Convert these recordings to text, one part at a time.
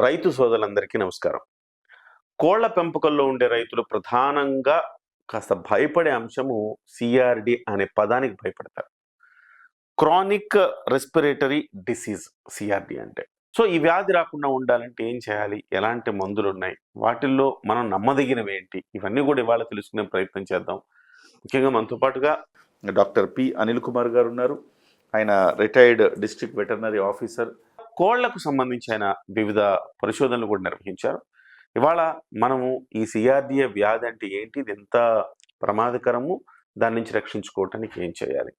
రైతు సోదరులందరికీ నమస్కారం. కోళ్ళ పెంపకంలో ఉండే రైతులు ప్రధానంగా కాస్త భయపడే అంశము సిఆర్డి అనే పదానికి భయపడతారు. క్రానిక్ రెస్పిరేటరీ డిసీజ్ సిఆర్డి అంటే. సో ఈ వ్యాధి రాకుండా ఉండాలంటే ఏం చేయాలి? ఎలాంటి మందులు ఉన్నాయి వాటిల్లో మనం నమ్మదగినవి ఏంటి? ఇవన్నీ కూడా ఇవాళ తెలుసుకునే ప్రయత్నం చేద్దాం. ముఖ్యంగా మనతో పాటుగా డాక్టర్ పి అనిల్ కుమార్ గారు ఉన్నారు. ఆయన రిటైర్డ్ డిస్ట్రిక్ట్ వెటర్నరీ ఆఫీసర్. కోళ్ళకు సంబంధించి ఆయన వివిధ పరిశోధనలు కూడా నిర్వహించారు. ఇవాళ మనము ఈ సిఆర్డిఏ వ్యాధి అంటే ఏంటి ఇది ఎంత ప్రమాదకరము? దాని నుంచి రక్షించుకోవటానికి ఏం చేయాలి?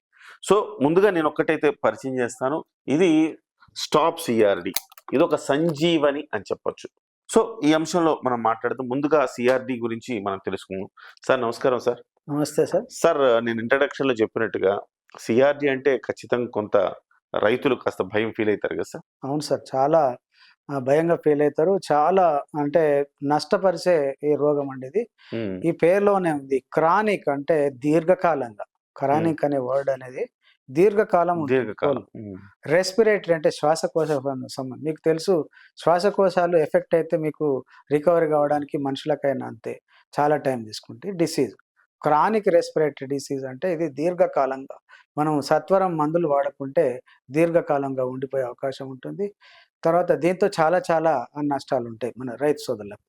సో ముందుగా నేను ఒక్కటైతే పరిచయం చేస్తాను. ఇది స్టాప్ సిఆర్డి. ఇది ఒక సంజీవని అని చెప్పొచ్చు. సో ఈ అంశంలో మనం మాట్లాడుతూ ముందుగా సిఆర్డి గురించి మనం తెలుసుకుందాం. సార్ నమస్కారం సార్. నమస్తే సార్. సార్ నేను ఇంట్రడక్షన్లో చెప్పినట్టుగా సిఆర్డి అంటే ఖచ్చితంగా కొంత రైతులు కాస్త భయం ఫీల్ అవుతారు కదా సార్? అవును సార్. చాలా భయంగా ఫీల్ అవుతారు చాలా అంటే నష్టపరిచే ఈ రోగం అండి ఇది. ఈ పేరులోనే ఉంది. క్రానిక్ అంటే దీర్ఘకాలంగా. క్రానిక్ అనే వర్డ్ అనేది దీర్ఘకాలం దీర్ఘకాలం. రెస్పిరేటరీ అంటే శ్వాసకోశ సంబంధం. మీకు తెలుసు శ్వాసకోశాలు ఎఫెక్ట్ అయితే మీకు రికవరీ కావడానికి మనుషులకైనా అంతే. చాలా టైం తీసుకుంటే డిసీజ్. క్రానిక్ రెస్పిరేటరీ డిసీజ్ అంటే ఇది దీర్ఘకాలంగా మనం సత్వరం మందులు వాడకుంటే దీర్ఘకాలంగా ఉండిపోయే అవకాశం ఉంటుంది. తర్వాత దీంతో చాలా చాలా నష్టాలు ఉంటాయి మన రైతు సోదరులకు.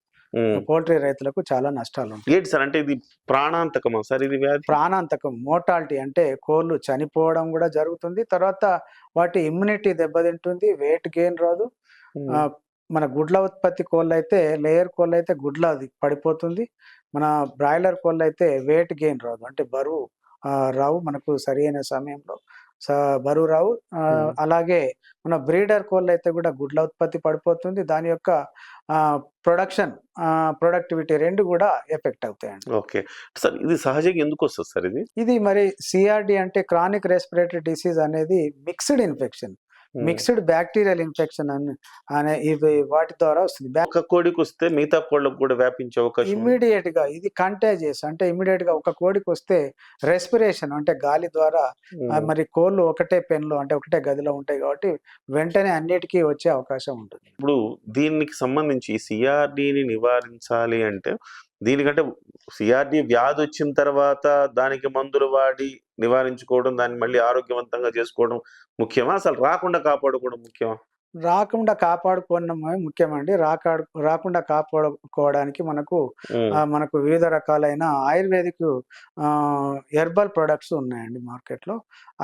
పోల్ట్రీ రైతులకు చాలా నష్టాలు ఉంటాయి ఏంటి సార్ అంటే ఇది ప్రాణాంతకమా సార్ ఇది ప్రాణాంతకం మోటాలిటీ అంటే కోళ్ళు చనిపోవడం కూడా జరుగుతుంది. తర్వాత వాటి ఇమ్యూనిటీ దెబ్బతింటుంది వెయిట్ గెయిన్ రాదు. మన గుడ్ల ఉత్పత్తి కోళ్ళు అయితే లేయర్ కోళ్ళు అయితే గుడ్ల అది పడిపోతుంది. మన బ్రాయిలర్ కోళ్ళు అయితే వెయిట్ గెయిన్ రాదు. అంటే బరువు రావు మనకు సరైన సమయంలో. స- బరువు రావు. అలాగే మన బ్రీడర్ కోళ్ళు అయితే కూడా గుడ్ల ఉత్పత్తి పడిపోతుంది. దాని యొక్క ప్రొడక్షన్ ప్రొడక్టివిటీ రెండు కూడా ఎఫెక్ట్ అవుతాయండి. ఓకే. సార్ ఇది సహజంగా ఎందుకు వస్తుంది సార్ ఇది? ఇది మరి సిఆర్డి అంటే క్రానిక్ రెస్పిరేటరీ డిసీజ్ అనేది mixed infection. Mixed bacterial infection అని అనే ఇవి వాటి ద్వారా వస్తుంది ఒక కోడికి వస్తే మిగతా కోళ్ళకు కూడా వ్యాపించే అవకాశం ఉంది. ఇమ్మీడియట్గా ఇది కంటేజియస్ అంటే ఇమ్మీడియట్గా ఒక కోడికి వస్తే రెస్పిరేషన్ అంటే గాలి ద్వారా. మరి కోళ్ళు ఒకటే పెన్లో అంటే ఒకటే గదిలో ఉంటాయి కాబట్టి వెంటనే అన్నిటికీ వచ్చే అవకాశం ఉంటుంది ఇప్పుడు దీనికి సంబంధించి సిఆర్డిని నివారించాలి అంటే దీనికంటే సిఆర్డి వ్యాధి వచ్చిన తర్వాత దానికి మందులు వాడి నివారించుకోవడం దాన్ని మళ్ళీ ఆరోగ్యవంతంగా చేసుకోవడం ముఖ్యమా? అసలు రాకుండా కాపాడుకోవడం ముఖ్యమా? రాకుండా కాపాడుకోవడమే ముఖ్యమండి. రాకాడు రాకుండా కాపాడుకోవడానికి మనకు మనకు వివిధ రకాలైన ఆయుర్వేదిక్ హెర్బల్ ప్రొడక్ట్స్ ఉన్నాయండి మార్కెట్లో.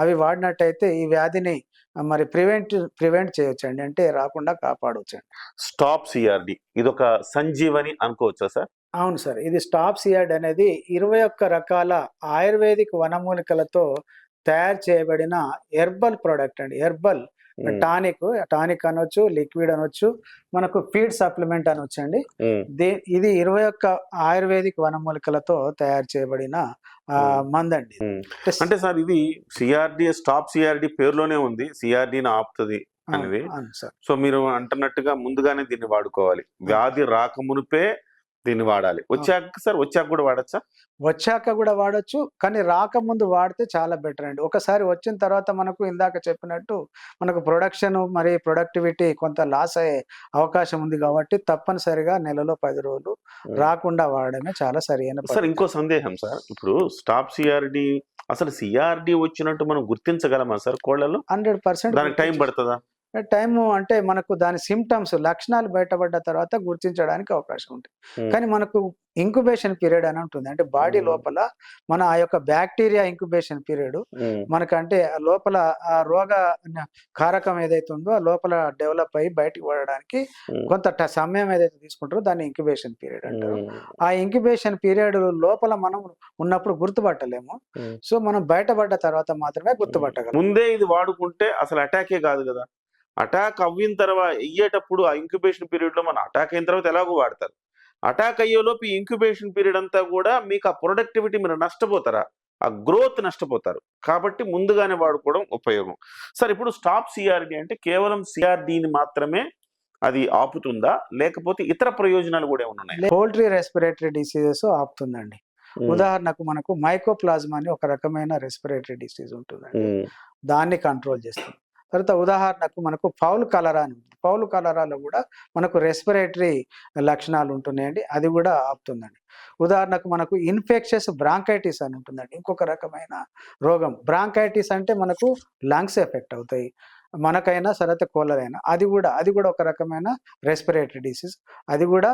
అవి వాడినట్టయితే ఈ వ్యాధిని మరి ప్రివెంట్ ప్రివెంట్ చేయొచ్చండి. అంటే రాకుండా కాపాడవచ్చండి స్టాప్ సిఆర్డి ఇది ఒక సంజీవని అనుకోవచ్చా సార్? అవును సార్. ఇది స్టాప్ సియాడ్ అనేది ఇరవై ఒక్క రకాల ఆయుర్వేదిక్ వనమూలికలతో తయారు చేయబడిన హెర్బల్ ప్రోడక్ట్ అండి. హెర్బల్ టానిక్ టానిక్ అనొచ్చు లిక్విడ్ అనొచ్చు మనకు ఫీడ్ సప్లిమెంట్ అనొచ్చు అండి. దే ఇది ఇరవై ఒక్క ఆయుర్వేదిక్ వనమూలికలతో తయారు చేయబడిన ఆ, Hmm. మందండి. అంటే సార్ ఇది సిఆర్డి స్టాప్ సిఆర్డి పేరులోనే ఉంది. సిఆర్డిని ఆపుతుంది అవును, అనేది. అవును సార్. సో మీరు అంటున్నట్టుగా ముందుగానే దీన్ని వాడుకోవాలి. వ్యాధి రాకమునిపే దీన్ని వాడాలి. వచ్చాక సార్ వచ్చాక కూడా వాడచ్చా? వచ్చాక కూడా వాడొచ్చు కానీ రాకముందు వాడితే చాలా బెటర్ అండి. ఒకసారి వచ్చిన తర్వాత మనకు ఇందాక చెప్పినట్టు మనకు ప్రొడక్షన్ మరి ప్రొడక్టివిటీ కొంత లాస్ అయ్యే అవకాశం ఉంది కాబట్టి తప్పనిసరిగా నెలలో పది రోజులు రాకుండా వాడడమే చాలా సరైన సార్ ఇంకో సందేహం సార్. ఇప్పుడు స్టాప్ సిఆర్డి అసలు సిఆర్డి వచ్చినట్టు మనం గుర్తించగలమా సార్ కోళ్ళలో హండ్రెడ్ పర్సెంట్ దానికి టైం పడుతుందా? టైం అంటే మనకు దాని సిమ్టమ్స్ లక్షణాలు బయటపడ్డ తర్వాత గుర్తించడానికి అవకాశం ఉంటుంది. కానీ మనకు ఇంక్యుబేషన్ పీరియడ్ అని ఉంటుంది. అంటే బాడీ. లోపల మన ఆ యొక్క బ్యాక్టీరియా ఇంక్యుబేషన్ పీరియడ్ మనకంటే ఆ లోపల ఆ రోగ కారకం ఏదైతే ఉందో ఆ లోపల డెవలప్ అయ్యి బయటికి పడడానికి కొంత సమయం ఏదైతే తీసుకుంటారో దాన్ని ఇంక్యుబేషన్ పీరియడ్ అంటారు. ఆ ఇంక్యుబేషన్ పీరియడ్ లోపల మనం ఉన్నప్పుడు గుర్తుపట్టలేము. సో మనం బయటపడ్డ తర్వాత మాత్రమే గుర్తుపట్టగలం. ముందే ఇది వాడుకుంటే అసలు అటాకే కాదు కదా. అటాక్ అవ్విన తర్వాత అయ్యేటప్పుడు ఆ ఇంక్యుబేషన్ పీరియడ్లో మన అటాక్ అయిన తర్వాత ఎలాగో వాడతారు. అటాక్ అయ్యేలోపు ఈ ఇంక్యుబేషన్ పీరియడ్ అంతా కూడా మీకు ఆ ప్రొడక్టివిటీ మీరు నష్టపోతారా? ఆ గ్రోత్ నష్టపోతారు. కాబట్టి ముందుగానే వాడుకోవడం ఉపయోగం. సార్ ఇప్పుడు స్టాప్ సిఆర్డి అంటే కేవలం సిఆర్డిని మాత్రమే అది ఆపుతుందా? లేకపోతే ఇతర ప్రయోజనాలు కూడా ఉన్నాయి? పోల్ట్రీ రెస్పిరేటరీ డిసీజెస్ ఆపుతుందండి. ఉదాహరణకు మనకు మైకోప్లాజ్మా అని ఒక రకమైన రెస్పిరేటరీ డిసీజ్ ఉంటుందండి. దాన్ని కంట్రోల్ చేస్తుంది. తర్వాత ఉదాహరణకు మనకు పౌల్ కలరా అని ఉంటుంది. పౌల్ కలరాలో కూడా మనకు రెస్పిరేటరీ లక్షణాలు ఉంటున్నాయండి. అది కూడా ఆపుతుందండి. ఉదాహరణకు మనకు ఇన్ఫెక్షస్ బ్రాంకైటిస్ అని ఉంటుందండి. ఇంకొక రకమైన రోగం. బ్రాంకైటిస్ అంటే మనకు లంగ్స్ ఎఫెక్ట్ అవుతాయి. మనకైనా సరత కోళ్ళరైనా అది కూడా అది కూడా ఒక రకమైన రెస్పిరేటరీ డిసీజ్ అది కూడా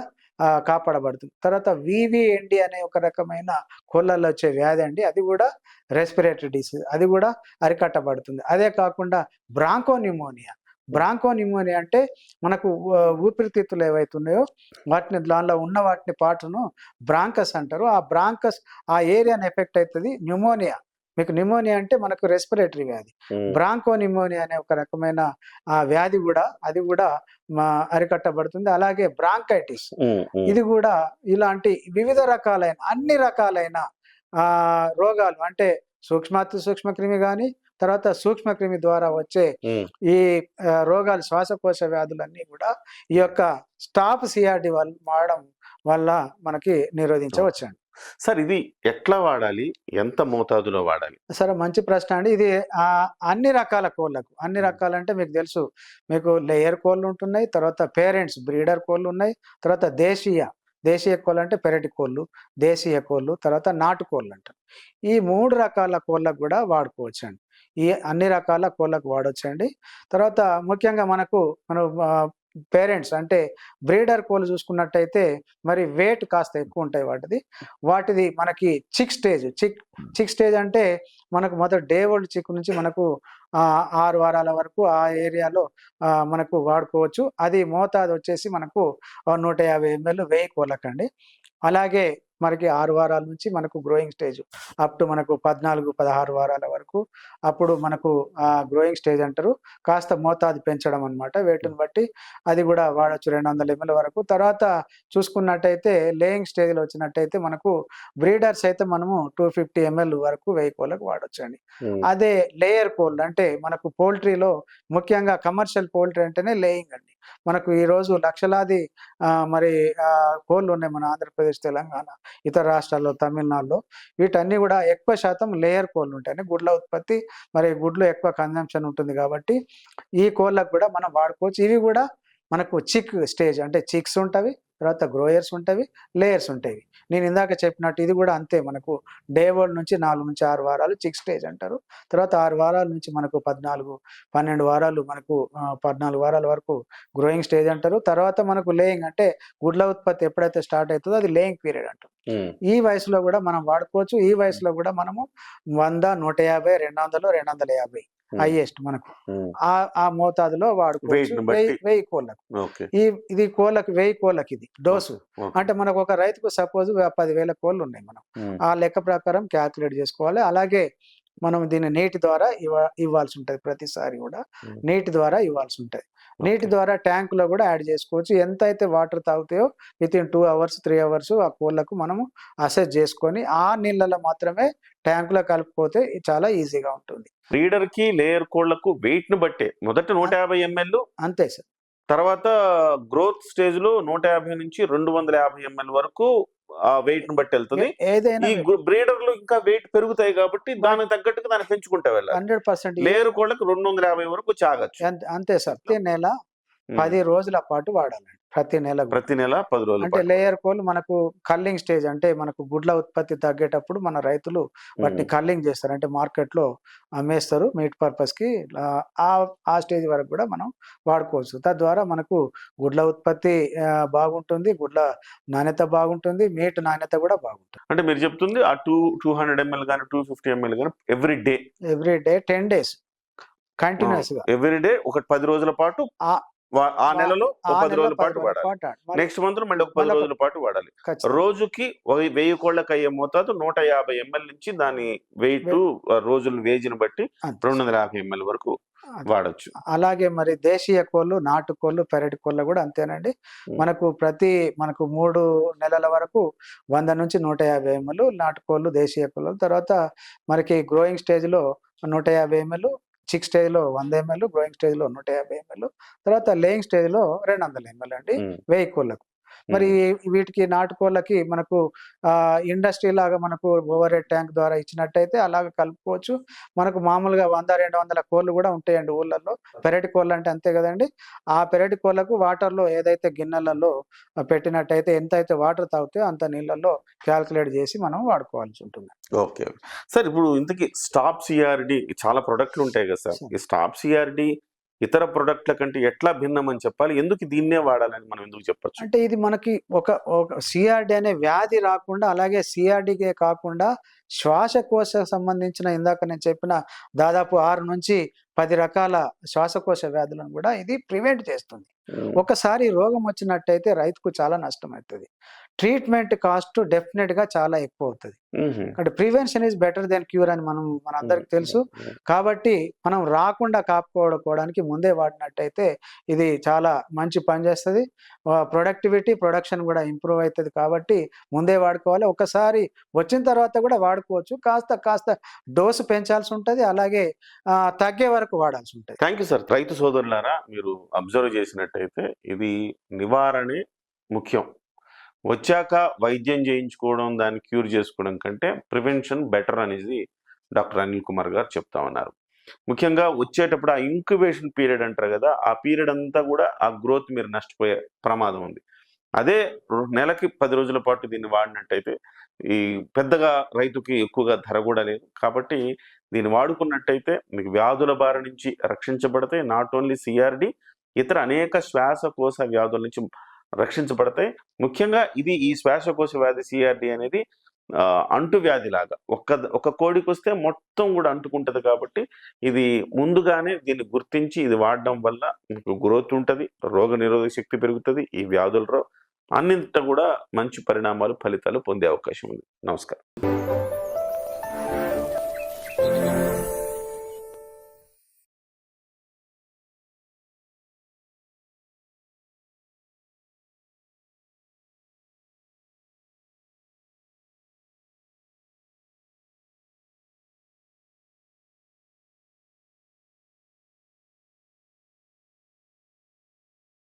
కాపాడబడుతుంది. తర్వాత వివిఎండి అనే ఒక రకమైన కోళ్ళల్లో వచ్చే వ్యాధి అండి. అది కూడా రెస్పిరేటరీ డిసీజ్ అది కూడా అరికట్టబడుతుంది. అదే కాకుండా బ్రాంకో న్యూమోనియా బ్రాంకో న్యూమోనియా అంటే మనకు ఊపిరితిత్తులు ఏవైతే ఉన్నాయో వాటిని దానిలో ఉన్న వాటిని పాటును బ్రాంకస్ అంటారు. ఆ బ్రాంకస్ ఆ ఏరియాని ఎఫెక్ట్ అవుతుంది న్యూమోనియా మీకు న్యూమోనియా అంటే మనకు రెస్పిరేటరీ వ్యాధి. బ్రాంకో న్యూమోనియా అనే ఒక రకమైన ఆ వ్యాధి కూడా అది కూడా మా అరికట్టబడుతుంది. అలాగే బ్రాంకైటిస్. ఇది కూడా ఇలాంటి వివిధ రకాలైన అన్ని రకాలైన ఆ రోగాలు. అంటే సూక్ష్మాతి సూక్ష్మక్రిమి కానీ తర్వాత సూక్ష్మక్రిమి ద్వారా వచ్చే. ఈ రోగాలు శ్వాసకోశ వ్యాధులన్నీ కూడా ఈ యొక్క స్టాప్ సిఆర్డి వల్ల వాడడం వల్ల మనకి నిరోధించవచ్చండి. సార్ ఇది ఎట్లా వాడాలి? ఎంత మోతాదులో వాడాలి? సరే మంచి ప్రశ్న అండి. ఇది అన్ని రకాల కోళ్ళకు. అన్ని రకాలంటే మీకు తెలుసు. మీకు లేయర్ కోళ్ళు ఉంటున్నాయి తర్వాత పేరెంట్స్ బ్రీడర్ కోళ్ళు ఉన్నాయి తర్వాత దేశీయ దేశీయ కోళ్ళు అంటే పెరటి కోళ్ళు దేశీయ కోళ్ళు తర్వాత నాటు కోళ్ళు అంటారు ఈ మూడు రకాల కోళ్ళకు కూడా వాడుకోవచ్చు అండి ఈ అన్ని రకాల కోళ్ళకు వాడొచ్చండి. తర్వాత ముఖ్యంగా మనకు మనం పేరెంట్స్ అంటే బ్రీడర్ కోళ్ళు చూసుకున్నట్టయితే మరి వెయిట్ కాస్త ఎక్కువ ఉంటాయి వాటిది. వాటిది మనకి చిక్ స్టేజ్ చిక్ చిక్ స్టేజ్ అంటే మనకు మొదటి డే ఓల్డ్ చిక్ నుంచి మనకు ఆరు వారాల వరకు ఆ ఏరియాలో మనకు వాడుకోవచ్చు. అది మోతాదు వచ్చేసి మనకు నూట యాభై ఎంఎల్ వెయ్యి కోళ్ళకండి. అలాగే మనకి ఆరు వారాల నుంచి మనకు గ్రోయింగ్ స్టేజ్ అప్ టు మనకు పద్నాలుగు పదహారు వారాల వరకు అప్పుడు మనకు ఆ గ్రోయింగ్ స్టేజ్ అంటారు. కాస్త మోతాదు పెంచడం అనమాట వేటును బట్టి అది కూడా వాడచ్చు రెండు వందల ఎంఎల్ వరకు. తర్వాత చూసుకున్నట్టయితే లేయింగ్ స్టేజ్లో వచ్చినట్టయితే మనకు బ్రీడర్స్ అయితే మనము టూ ఫిఫ్టీ ఎంఎల్ వరకు వెయ్యి కోళ్ళకు వాడచ్చు అండి. ఉమ్, అదే లేయర్ కోల్డ్ అంటే మనకు పోల్ట్రీలో ముఖ్యంగా కమర్షియల్ పోల్ట్రీ అంటేనే లేయింగ్ అండి. మనకు ఈ రోజు లక్షలాది ఆ, మరి ఆ, కోళ్ళు ఉన్నాయి మన ఆంధ్రప్రదేశ్ తెలంగాణ ఇతర రాష్ట్రాల్లో తమిళనాడులో. వీటన్నీ కూడా ఎక్కువ శాతం లేయర్ కోళ్ళు ఉంటాయి. గుడ్ల ఉత్పత్తి మరి గుడ్లు ఎక్కువ కన్జంప్షన్ ఉంటుంది కాబట్టి ఈ కోళ్ళకు కూడా మనం వాడుకోవచ్చు. ఇవి కూడా మనకు చిక్ స్టేజ్ అంటే చిక్స్ ఉంటవి. తర్వాత గ్రోయర్స్ ఉంటవి లేయర్స్ ఉంటాయి నేను ఇందాక చెప్పినట్టు ఇది కూడా అంతే మనకు డే వరల్డ్ నుంచి నాలుగు నుంచి ఆరు వారాలు చిక్ స్టేజ్ అంటారు. తర్వాత ఆరు వారాల నుంచి మనకు పద్నాలుగు పన్నెండు వారాలు మనకు పద్నాలుగు వారాల వరకు గ్రోయింగ్ స్టేజ్ అంటారు. తర్వాత మనకు లేయింగ్ అంటే గుడ్ల ఉత్పత్తి ఎప్పుడైతే స్టార్ట్ అవుతుందో అది లేయింగ్ పీరియడ్ అంటారు. ఈ వయసులో కూడా మనం వాడుకోవచ్చు. ఈ వయసులో కూడా మనము వంద నూట యాభై రెండు వందలు రెండు వందల యాభై హైయెస్ట్ మనకు. ఆ ఆ మోతాదులో వాడుకోవచ్చు. వెయ్యి వెయ్యి కోళ్ళకు. ఈ ఇది కోళ్ళకి వెయ్యి కోళ్ళకి ఇది డోసు. అంటే మనకు ఒక రైతుకు సపోజ్ పదివేల కోళ్ళు ఉన్నాయి మనం ఆ లెక్క ప్రకారం క్యాల్కులేట్ చేసుకోవాలి. అలాగే మనం దీన్ని నీటి ద్వారా ఇవ్వ ఇవ్వాల్సి ఉంటుంది ప్రతిసారి కూడా. నీటి ద్వారా ఇవ్వాల్సి ఉంటుంది. నీటి. ద్వారా ట్యాంక్లో కూడా యాడ్ చేసుకోవచ్చు. ఎంత అయితే water తాగుతాయో within two hours three hours ఆ కోళ్ళకు మనము అసెస్ చేసుకొని ఆ నీళ్ళలో మాత్రమే ట్యాంక్లో కలిపిపోతే చాలా ఈజీగా ఉంటుంది. బ్రీడర్కి లేయర్ కోళ్ళకు వెయిట్ను బట్టే మొదట నూట యాభై ఎంఎల్ అంతే సార్. తర్వాత గ్రోత్ స్టేజ్లో నూట యాభై నుంచి రెండు వందల యాభై ఎంఎల్ వరకు ఆ వెయిట్ను బట్టి వెళ్తుంది. ఏదైనా ఈ బ్రీడర్లో ఇంకా వెయిట్ పెరుగుతాయి కాబట్టి దానికి తగ్గట్టుగా దాన్ని పెంచుకుంటా వెళ్ళాలి. హండ్రెడ్ పర్సెంట్ లేయర్ కోళ్ళకు రెండు వందల యాభై వరకు చాగచ్చు. అంతే సార్. ప్రతి నెల. పది రోజుల పాటు వాడాలండి. ప్రతి నెల. ప్రతి నెల పది రోజులు అంటే లేయర్ కోళ్ళు మనకు కల్లింగ్ స్టేజ్ అంటే మనకు గుడ్ల ఉత్పత్తి తగ్గేటప్పుడు మన రైతులు వాటిని కల్లింగ్ చేస్తారు. అంటే మార్కెట్లో అమ్మేస్తారు మీట్ పర్పస్కి ఆ, ఆ స్టేజ్ వరకు కూడా మనం వాడుకోవచ్చు. తద్వారా మనకు గుడ్ల ఉత్పత్తి బాగుంటుంది. గుడ్ల నాణ్యత బాగుంటుంది. మీట్ నాణ్యత కూడా బాగుంటుంది. అంటే మీరు చెప్తుంది ఆ టూ టూ హండ్రెడ్ ఎంఎల్ కానీ టూ ఫిఫ్టీ ఎంఎల్ కానీ every day. Every day ten days కంటిన్యూస్గా ఎవ్రీ డే ఒక పది రోజుల పాటు ఆ- నెలలో పది రోజుల పాటు వాడాలి నెక్స్ట్ మంత్ మళ్ళీ ఒక పది రోజుల పాటు వాడాలి. రోజుకి వెయ్యి కోళ్ళకి అయ్యే మోతాదు నూట యాభై ఎంఎల్ నుంచి దాని వెయిట్ రోజుల వేజిని బట్టి. రెండు వందల యాభై ఎంఎల్ వరకు. వాడచ్చు అలాగే మరి దేశీయ కోళ్ళు నాటు కోళ్ళు పెరటి కోళ్ళు కూడా అంతేనండి. మనకు ప్రతి మనకు మూడు నెలల వరకు వంద నుంచి నూట యాభై ఎంఎల్ నాటుకోళ్ళు దేశీయ కోళ్ళు తర్వాత మనకి గ్రోయింగ్ స్టేజ్లో నూట యాభై ఎంఎల్ చిక్ స్టేజ్లో వంద ఎంఎల్ గ్రోయింగ్ స్టేజ్లో నూట యాభై ఎంఎల్ తర్వాత లేయింగ్ స్టేజ్లో రెండు వందల ఎంఎల్ అండి. వెయ్యి కోళ్ళకు మరి వీటికి నాటుకోళ్ళకి మనకు ఇండస్ట్రీ లాగా మనకు ఓవర్ హెడ్ ట్యాంక్ ద్వారా ఇచ్చినట్టయితే అలాగ కలుపుకోవచ్చు. మనకు మామూలుగా వంద రెండు వందల కోళ్ళు కూడా ఉంటాయండి ఊళ్ళల్లో. పెరటి కోళ్ళు అంటే అంతే కదండి. ఆ పెరటి కోళ్ళకు వాటర్లో ఏదైతే గిన్నెలలో పెట్టినట్టయితే ఎంత అయితే వాటర్ తాగుతాయో అంత నీళ్ళల్లో క్యాల్కులేట్ చేసి మనం వాడుకోవాల్సి ఉంటుంది. ఓకే సార్ ఇప్పుడు ఇంతకీ స్టాప్ సిఆర్డి చాలా ప్రొడక్ట్లు ఉంటాయి కదా సార్. ఈ స్టాప్ సిఆర్డి ఇతర ప్రొడక్ట్ల కంటే ఎట్లా భిన్నం అని చెప్పాలి? ఎందుకు దీన్నే వాడాలని మనం ఎందుకు చెప్పొచ్చు? అంటే ఇది మనకి ఒక ఒక సిఆర్డి అనే వ్యాధి రాకుండా అలాగే సిఆర్డికే కాకుండా శ్వాసకోశ సంబంధించిన ఇందాక నేను చెప్పిన దాదాపు ఆరు నుంచి పది రకాల శ్వాసకోశ వ్యాధులను కూడా ఇది ప్రివెంట్ చేస్తుంది. ఒకసారి రోగం వచ్చినట్టయితే రైతుకు చాలా నష్టం అవుతుంది ట్రీట్మెంట్ కాస్ట్ డెఫినెట్గా చాలా ఎక్కువ అవుతుంది. అంటే prevention is better than cure అని మనం మనందరికి తెలుసు. కాబట్టి మనం రాకుండా కాపాడుకోవడానికి ముందే వాడినట్టయితే ఇది చాలా మంచి పని చేస్తుంది. ప్రొడక్టివిటీ ప్రొడక్షన్ కూడా ఇంప్రూవ్ అవుతుంది కాబట్టి ముందే వాడుకోవాలి. ఒకసారి వచ్చిన తర్వాత కూడా వాడుకోవచ్చు. కాస్త కాస్త డోసు పెంచాల్సి ఉంటుంది అలాగే తగ్గే వరకు వాడాల్సి ఉంటుంది థ్యాంక్ యూ సార్. రైతు సోదరులారా మీరు అబ్జర్వ్ చేసినట్టయితే ఇది నివారణే ముఖ్యం. వచ్చాక వైద్యం చేయించుకోవడం దాన్ని క్యూర్ చేసుకోవడం కంటే ప్రివెన్షన్ బెటర్ అనేది డాక్టర్ అనిల్ కుమార్ గారు చెప్తా ఉన్నారు. ముఖ్యంగా వచ్చేటప్పుడు ఆ ఇంక్యుబేషన్ పీరియడ్ అంటారు కదా ఆ పీరియడ్ అంతా కూడా ఆ గ్రోత్ మీరు నష్టపోయే ప్రమాదం ఉంది. అదే నెలకి పది రోజుల పాటు దీన్ని వాడినట్టయితే ఈ పెద్దగా రైతుకి ఎక్కువగా ధర కూడా లేదు. కాబట్టి దీన్ని వాడుకున్నట్టయితే మీకు వ్యాధుల బారి నుంచి రక్షించబడతాయి. నాట్ ఓన్లీ సిఆర్డి ఇతర అనేక శ్వాసకోశ వ్యాధుల నుంచి రక్షించబడతాయి. ముఖ్యంగా ఇది ఈ శ్వాసకోశ వ్యాధి సిఆర్డి అనేది అంటు వ్యాధి లాగా. ఒక్క ఒక కోడికి వస్తే మొత్తం కూడా అంటుకుంటది కాబట్టి ఇది ముందుగానే దీన్ని గుర్తించి ఇది వాడడం వల్ల మీకు గ్రోత్ ఉంటుంది రోగ నిరోధక శక్తి పెరుగుతుంది ఈ వ్యాధులలో అన్నింట కూడా మంచి పరిణామాలు ఫలితాలు పొందే అవకాశం ఉంది. నమస్కారం.